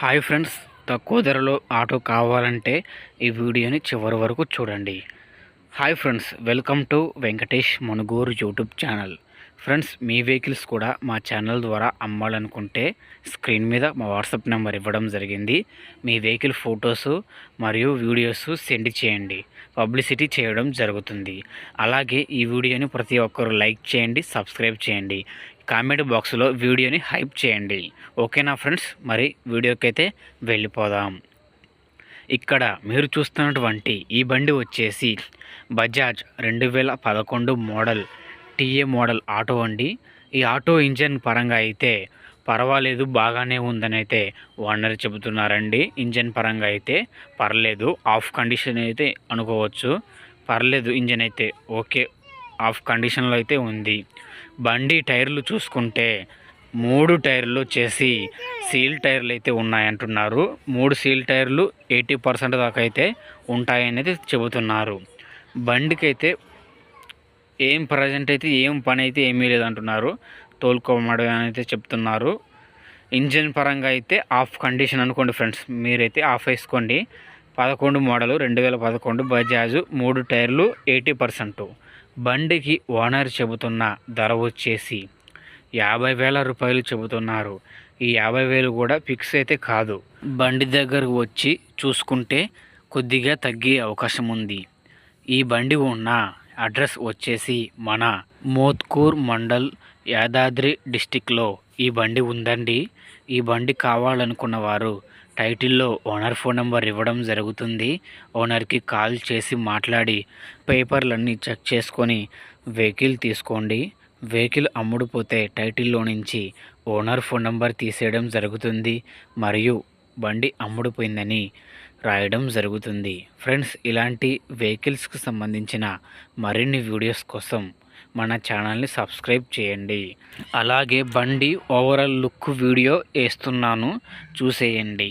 Hi friends తక్కువ ధరలో auto కావాలంటే ఈ వీడియోని చివరి వరకు చూడండి. Hi friends welcome to Venkatesh Manuguru YouTube channel. Friends me vehicles కూడా మా ఛానల్ ద్వారా అమ్మాలనుకుంటే స్క్రీన్ మీద మా వాట్సాప్ నెంబర్ ఇవ్వడం జరిగింది. మీ వెహికల్ ఫొటోస్ మరియు వీడియోస్ సెండ్ చేయండి. పబ్లిసిటీ చేయడం జరుగుతుంది. అలాగే ఈ వీడియోని ప్రతి ఒక్కరు లైక్ చేయండి సబ్స్క్రైబ్ చేయండి. కామెంట్ బాక్స్లో వీడియోని హైప్ చేయండి. ఓకేనా ఫ్రెండ్స్? మరి వీడియోకైతే వెళ్ళిపోదాం. ఇక్కడ మీరు చూస్తున్నటువంటి ఈ బండి వచ్చేసి బజాజ్ రెండు వేల పదకొండు మోడల్ టీఏ మోడల్ ఆటో అండి. ఈ ఆటో ఇంజన్ పరంగా అయితే పర్వాలేదు బాగానే ఉందని అయితే ఓనర్ చెబుతున్నారండి. ఇంజన్ పరంగా అయితే పర్లేదు ఆఫ్ కండిషన్ అయితే అనుకోవచ్చు. పర్లేదు ఇంజన్ అయితే ఓకే ఆఫ్ కండిషన్లో అయితే ఉంది. బండి టైర్లు చూసుకుంటే మూడు టైర్లు వచ్చేసి సీల్ టైర్లు అయితే ఉన్నాయంటున్నారు. మూడు సీల్ టైర్లు ఎయిటీ పర్సెంట్ దాకా అయితే ఉంటాయనేది చెబుతున్నారు. బండికి అయితే ఏం ప్రజెంట్ అయితే ఏం పని అయితే ఏమీ లేదంటున్నారు. తోలుకోమడం అయితే చెప్తున్నారు. ఇంజిన్ పరంగా అయితే ఆఫ్ కండిషన్ అనుకోండి ఫ్రెండ్స్ మీరైతే ఆఫ్ వేసుకోండి. పదకొండు మోడలు రెండు వేల పదకొండు బజాజ్ మూడు టైర్లు ఎయిటీ పర్సెంట్. బండికి ఓనర్ చెబుతున్న ధర వచ్చేసి యాభై వేల రూపాయలు చెబుతున్నారు. ఈ యాభై వేలు కూడా ఫిక్స్ అయితే కాదు. బండి దగ్గరకు వచ్చి చూసుకుంటే కొద్దిగా తగ్గే అవకాశం ఉంది. ఈ బండి ఉన్న అడ్రస్ వచ్చేసి మన మోత్కూర్ మండల్ యాదాద్రి డిస్టిక్లో ఈ బండి ఉందండి. ఈ బండి కావాలనుకున్న వారు టైటిల్లో ఓనర్ ఫోన్ నెంబర్ ఇవ్వడం జరుగుతుంది. ఓనర్కి కాల్ చేసి మాట్లాడి పేపర్లన్నీ చెక్ చేసుకొని వెహికల్ తీసుకోండి. వెహికల్ అమ్ముడుపోతే టైటిల్లో నుంచి ఓనర్ ఫోన్ నెంబర్ తీసేయడం జరుగుతుంది మరియు బండి అమ్ముడుపోయిందని రాయడం జరుగుతుంది. ఫ్రెండ్స్ ఇలాంటి వెహికల్స్కి సంబంధించిన మరిన్ని వీడియోస్ కోసం మన ఛానల్ని సబ్స్క్రైబ్ చేయండి. అలాగే బండి ఓవరాల్ లుక్ వీడియో వేస్తున్నాను. చూసేయండి.